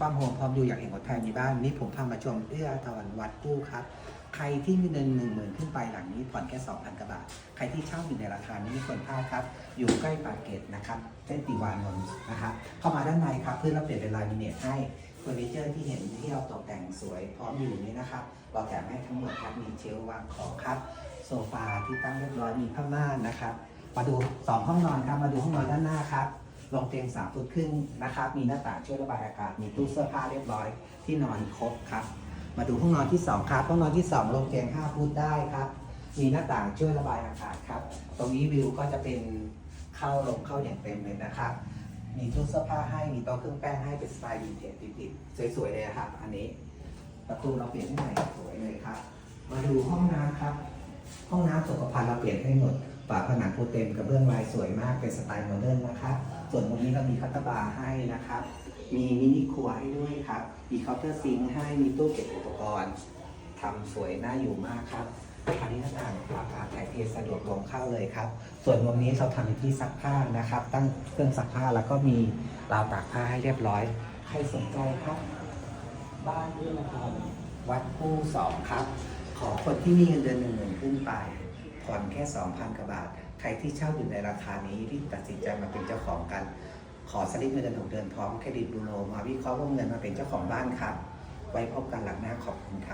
ป้อมโฮมพร้อมอยู่อยากเห็นหดแพงในบ้านนี่ผมพามาชมเอื้ออาทรวัดกู้ครับ ใครที่มีเงินหนึ่งหมื่นขึ้นไปหลังนี้ผ่อนแค่สองพันกว่าบาท ใครที่เช่าอยู่ในราคานี้ไม่ควรพลาดครับ อยู่ใกล้ปากเกร็ดนะครับเส้นติวานนท์นะครับเข้ามาด้านในครับเพื่อเราเปลี่ยนเป็นลายมิเนตให้เฟอร์นิเจอร์ที่เห็นที่เราตกแต่งสวยพร้อมอยู่นี้นะครับเราแถมให้ทั้งหมดครับมีเชลวางของครับ โซฟาที่ตั้งเรียบร้อยมีผ้าม่านนะครับมาดูสองห้องนอนครับมาดูห้องนอนด้านหน้าครับ ลงเตียงสามฟุตครึ่งนะครับ มีหน้าต่างช่วยระบายอากาศ มีตู้เสื้อผ้าเรียบร้อย ที่นอนครบครับ มาดูห้องนอนที่สองครับ ห้องนอนที่สองลงเตียงห้าฟุตได้ครับ มีหน้าต่างช่วยระบายอากาศครับ ตรงนี้วิวก็จะเป็นเข้าลงเข้าอย่างเต็มเลยนะครับ มีตู้เสื้อผ้าให้ มีโต๊ะเครื่องแป้งให้ เป็นสไตล์วินเทจติดๆสวยๆเลยนะครับ อันนี้ ประตูเราเปลี่ยนให้ใหม่สวยเลยครับ มาดูห้องน้ำครับ ห้องน้ำสุขภัณฑ์เราเปลี่ยนให้หมด ฝาผนังปูเต็มกระเบื้องลายสวยมากเป็นสไตล์โมเดิร์นนะครับ ส่วนตรงนี้เรามีคัตเตอร์บาร์ให้นะครับ มีมินิครัวให้ด้วยครับ มีเคาน์เตอร์ซิงค์ให้ มีตู้เก็บอุปกรณ์ทำสวยน่าอยู่มากครับอันนี้หน้าต่างอากาศถ่ายเทสะดวกลงเข้าเลยครับ ส่วนมุมนี้เราทำเป็นที่ซักผ้านะครับ ตั้งเครื่องซักผ้าแล้วก็มีราวตากผ้าให้เรียบร้อย ใครสนใจครับ บ้านเอื้ออาทรวัดกู้สองครับ ขอคนที่มีเงินเดือนหนึ่งหมื่นขึ้นไป ผ่อนแค่ 2,000กว่าบาท ใครที่เช่าอยู่ในราคานี้ที่ตัดสินใจมาเป็นเจ้าของกัน ขอสลิปเงินเดือนหกเดือนพร้อมเครดิตบูโรมาวิเคราะห์วงเงินมาเป็นเจ้าของบ้านครับ ไว้พบกันหลังหน้าขอบคุณครับ